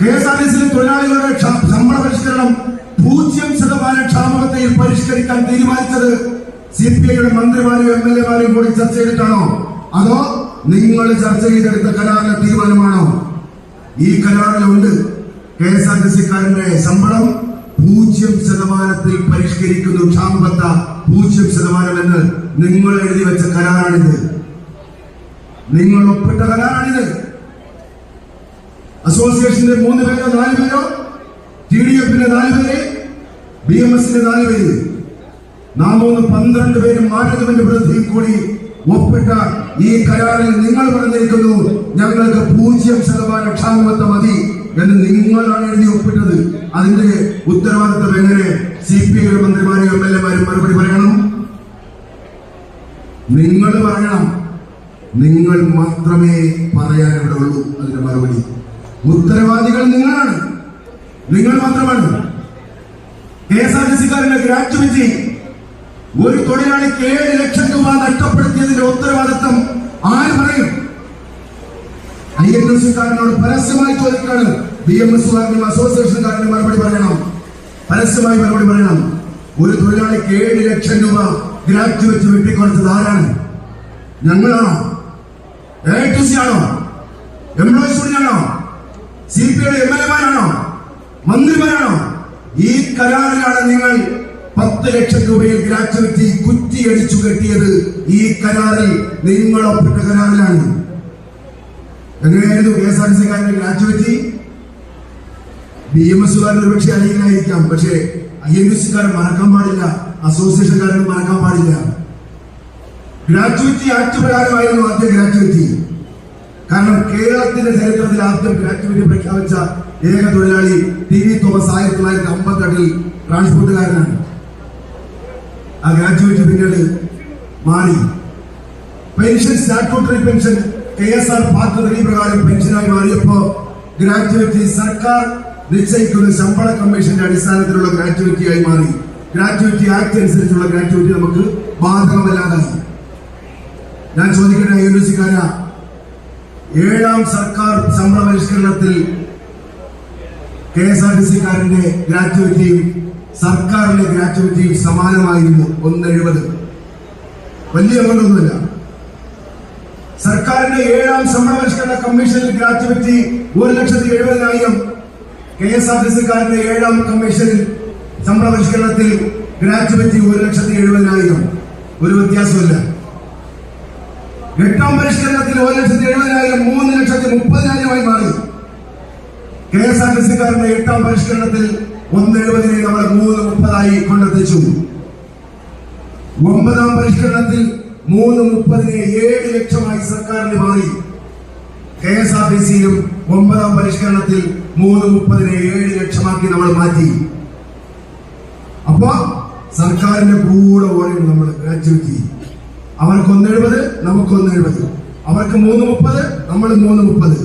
K S R T സിയിലെ തൊഴിലാളികളുടെ ശമ്പള പരിഷ്കരണം പൂജ്യം ശതമാനം ക്ഷാമബത്തയിൽ പരിഷ്കരിക്കാൻ തീരുമാനിച്ചത് സി പി ഐയുടെ മന്ത്രിമാരും എം എൽ എമാരും കൂടി ചർച്ച ചെയ്തിട്ടാണോ? അതോ നിങ്ങൾ ചർച്ച ചെയ്തെടുത്ത കരാറിലെ തീരുമാനമാണോ? ഈ കരാറിലുണ്ട് കെ എസ് ആർ ടി സിക്കാരന്റെ ശമ്പളം പൂജ്യം ശതമാനത്തിൽ പരിഷ്കരിക്കുന്നു. പൂജ്യം ശതമാനം എന്ന് നിങ്ങൾ എഴുതി വെച്ച കരാറാണിത്. നിങ്ങൾ ഒപ്പിട്ട കരാറാണിത്. അസോസിയേഷന്റെ മൂന്ന് പേരോ നാല് പേരോ? ടി ഡി എഫിന്റെ നാല് പേര് ബി എം എസിന്റെ നാല് പേര്. നാമൂന്ന് പന്ത്രണ്ട് പേരും മാനേജ്മെന്റ് പ്രതിനിധിയും കൂടി ഒപ്പിട്ട ഈ കരാറിൽ നിങ്ങൾ പറഞ്ഞിരിക്കുന്നു ഞങ്ങൾക്ക് പൂജ്യം ശതമാനം ക്ഷാമത്വം മതി എന്ന് നിങ്ങളാണ് എഴുതി ഒപ്പിട്ടത്. അതിന്റെ ഉത്തരവാദിത്തം എങ്ങനെ സി പി ഐ മന്ത്രിമാരും എം എൽ എമാരും മറുപടി പറയണം? നിങ്ങൾ പറയണം. നിങ്ങൾ മാത്രമേ പറയാൻ ഇവിടെ ഉള്ളൂ അതിന്റെ മറുപടി. ഉത്തരവാദികൾ നിങ്ങളാണ്. നിങ്ങൾ മാത്രമാണ്. കെ എസ് ആർ ടി സിക്കാരന്റെ ഗ്രാറ്റുവിറ്റി ഒരു തൊഴിലാളി ഏഴ് ലക്ഷം രൂപ നഷ്ടപ്പെടുത്തിയതിന്റെ ഉത്തരവാദിത്വം ആര് പറയും? ഐ എൻ എസ് കാരനോട് പരസ്യമായി ചോദിക്കാണ്. ബി എം എസ് കാരനും അസോസിയേഷൻകാരനും മറുപടി പറയണം. പരസ്യമായി മറുപടി പറയണം. ഒരു തൊഴിലാളിക്ക് ഏഴ് ലക്ഷം രൂപ ഗ്രാറ്റുവിറ്റി വെട്ടിക്കൊടുത്തത് ആരാണ്? ഞങ്ങളാണോ? എ ടു സി ആണോ? Employees യൂണിയനാണോ C P I M L എമാരാണോ? മന്ത്രിമാരാണോ? ഈ കരാറിലാണ് നിങ്ങൾ പത്ത് ലക്ഷം രൂപയിൽ ഗ്രാറ്റുവിറ്റി കുറ്റിയടിച്ചു കെട്ടിയത്. ഈ കരാറിൽ നിങ്ങൾ ഒപ്പിട്ട കരാറിലാണ്. എങ്ങനെയായിരുന്നു കെ എസ് ആർ ടി കാരന്റെ ഗ്രാറ്റുവിറ്റി? ബി എം എസുകാരൻ ഒരുപക്ഷെ അലീനായിരിക്കാം പക്ഷേ ഐ എം എസ് കാരൻ മറക്കാൻ പാടില്ല. അസോസിയേഷൻകാരൻ മറക്കാൻ പാടില്ല. ഗ്രാറ്റുവിറ്റി ആക്ട് പ്രകാരമായിരുന്നു ആദ്യ ഗ്രാറ്റുവിറ്റി. കാരണം കേരളത്തിന്റെ ചരിത്രത്തിൽ ആദ്യം ഗ്രാറ്റുവിറ്റി പ്രഖ്യാപിച്ച ഏക തൊഴിലാളി ടി വി തോമസ് ആയിരത്തി തൊള്ളായിരത്തി അമ്പത്തെട്ടിൽ ട്രാൻസ്പോർട്ടുകാരനാണ്. ആ ഗ്രാറ്റുവിറ്റി പിന്നീട് മാറി. Pension statutory pension K S R part പ്രകാരം പെൻഷനായി മാറിയപ്പോ ഗ്രാറ്റുവിറ്റി സർക്കാർ നിശ്ചയിക്കുന്ന ശമ്പള കമ്മീഷന്റെ അടിസ്ഥാനത്തിലുള്ള ഗ്രാറ്റുവിറ്റിയായി മാറി. ഗ്രാറ്റുവിറ്റി ആക്ട് അനുസരിച്ചുള്ള ഗ്രാറ്റുവിറ്റി നമുക്ക് ബാധകമല്ലാതായി. ഞാൻ ചോദിക്കട്ടെ ഐ എൻ എസ് സിക്കാരാ ഏഴാം സർക്കാർ ശമ്പള പരിഷ്കരണത്തിൽ കെ എസ് ആർ ടി സിക്കാരന്റെ ഗ്രാറ്റുവിറ്റിയും സർക്കാരിന്റെ ഗ്രാറ്റുവിറ്റിയും സമാനമായിരുന്നു ഒന്ന് എഴുപത് വലിയ അമൗണ്ടൊന്നുമില്ല സർക്കാരിന്റെ ഏഴാം ശമ്പള പരിഷ്കരണ കമ്മീഷനിൽ ഗ്രാറ്റുവിറ്റി ഒരു ലക്ഷത്തി എഴുപതിനായിരം. കെ എസ് ആർ ടി സിക്കാരന്റെ ഏഴാം കമ്മീഷനിൽ ശമ്പള പരിഷ്കരണത്തിൽ ഗ്രാറ്റുവിറ്റി ഒരു ലക്ഷത്തി എഴുപതിനായിരം. ഒരു വ്യത്യാസമില്ല എട്ടാം പരിഷ്കരണത്തിൽ ഒരു ലക്ഷത്തി എഴുപതിനായിരം മൂന്ന് ലക്ഷത്തി മുപ്പതിനായിരമായി മാറി. കെ എസ് ആർ ടി സിക്കാരുടെ എട്ടാം പരിഷ്കരണത്തിൽ ഒന്ന് എഴുപതിനെ നമ്മൾ മൂന്ന് മുപ്പതായി കൊണ്ടെത്തിച്ചു. ഒമ്പതാം പരിഷ്കരണത്തിൽ മൂന്ന് മുപ്പതിനെ ഏഴ് ലക്ഷമായി സർക്കാരിന് മാറി. കെ എസ് ആർ ടി സിയിലും ഒമ്പതാം പരിഷ്കരണത്തിൽ മൂന്ന് മുപ്പതിനെ ഏഴ് ലക്ഷമാക്കി നമ്മൾ മാറ്റി. അപ്പോ സർക്കാരിന്റെ കൂടെ ഓടി നമ്മൾ ഗ്രാറ്റുവിറ്റി അവർക്ക് ഒന്ന് എഴുപത് നമുക്ക് ഒന്ന് എഴുപത് അവർക്ക് മൂന്ന് മുപ്പത് നമ്മൾ മൂന്ന് മുപ്പത്.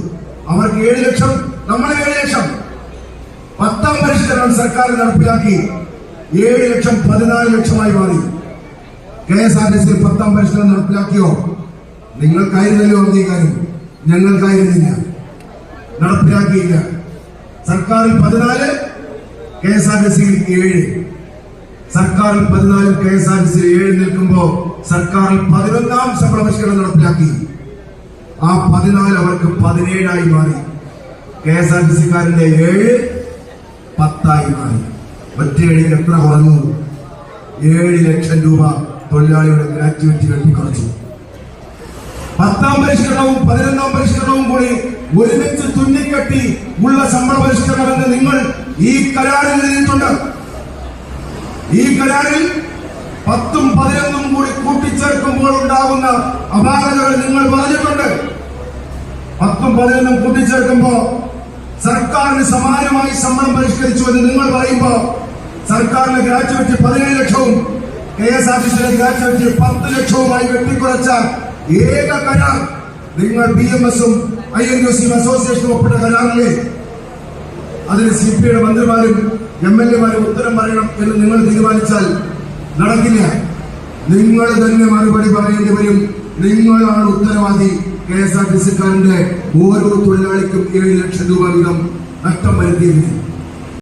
അവർക്ക് ഏഴ് ലക്ഷം നമ്മൾ ഏഴ് ലക്ഷം. പത്താം പരിഷ്കരണം സർക്കാർ നടപ്പിലാക്കി. ഏഴ് ലക്ഷം പതിനാല് ലക്ഷമായി മാറി. K S R T C പത്താം പരിഷ്കരണം നടപ്പിലാക്കിയോ? നിങ്ങൾക്കായിരുന്നല്ലോ അംഗീകാരം. ഞങ്ങൾക്കായിരുന്നില്ല. നടപ്പിലാക്കിയില്ല. സർക്കാരിൽ പതിനാല് കെ എസ് ആർ ടി സിയിൽ ഏഴ്. സർക്കാരിൽ പതിനാലും K S R T C ഏഴ് നിൽക്കുമ്പോ സർക്കാരിൽ പതിനൊന്നാം ശമ്പള പരിഷ്കരണം നടപ്പിലാക്കി. ആ പതിനാല് അവർക്ക് പതിനേഴായി മാറി. കെ എസ് ആർ ടി സിക്കാരന്റെ ഏഴ് പത്തായി മാറി. ഒറ്റയടിക്ക് എത്ര കുറഞ്ഞു? ഏഴ് ലക്ഷം രൂപ തൊഴിലാളിയുടെ ഗ്രാറ്റുവിറ്റി വെട്ടിക്കുറച്ചു പത്താം പരിഷ്കരണവും പതിനൊന്നാം പരിഷ്കരണവും കൂടി ഒരുമിച്ച് തുന്നിക്കെട്ടി ഉള്ള ശമ്പള പരിഷ്കരണമെന്ന് നിങ്ങൾ ഈ കരാറിൽ എഴുതിയിട്ടുണ്ട്. ഈ കരാറിൽ പത്തും പതിനൊന്നും കൂടി കൂട്ടിച്ചേർക്കുമ്പോൾ ഉണ്ടാകുന്ന അപാകതകൾ നിങ്ങൾ പറഞ്ഞിട്ടുണ്ട്. പത്തും പതിനൊന്നും കൂട്ടിച്ചേർക്കുമ്പോ സർക്കാരിന് സമാനമായി ശമ്പളം പരിഷ്കരിച്ചു എന്ന് നിങ്ങൾ പറയുമ്പോൾ സർക്കാരിന് ഗ്രാജുവേറ്റ് പതിനേഴ് ലക്ഷവും കെ എസ് ആർ ടി സിയിലെ ഗ്രാജുവേറ്റ് പത്ത് ലക്ഷവുമായി വെട്ടിക്കുറച്ച ഏക കരാർ നിങ്ങൾ ബി എം എസും ഐ എൻ യു സിയും അസോസിയേഷനും ഒപ്പിട്ട കരാറിലെ അതിന് സി പി ഐയുടെ മന്ത്രിമാരും എം എൽ എമാരും ഉത്തരം പറയണം എന്ന് നിങ്ങൾ തീരുമാനിച്ചാൽ നടക്കില്ല. നിങ്ങൾ തന്നെ മറുപടി പറയേണ്ടി വരും. നിങ്ങളാണ് ഉത്തരവാദി. കെ എസ് ആർ ടി സിക്കാരന്റെ ഓരോ തൊഴിലാളിക്കും ഏഴ് ലക്ഷം രൂപ വീതം നഷ്ടം വരുത്തിയിരുന്നു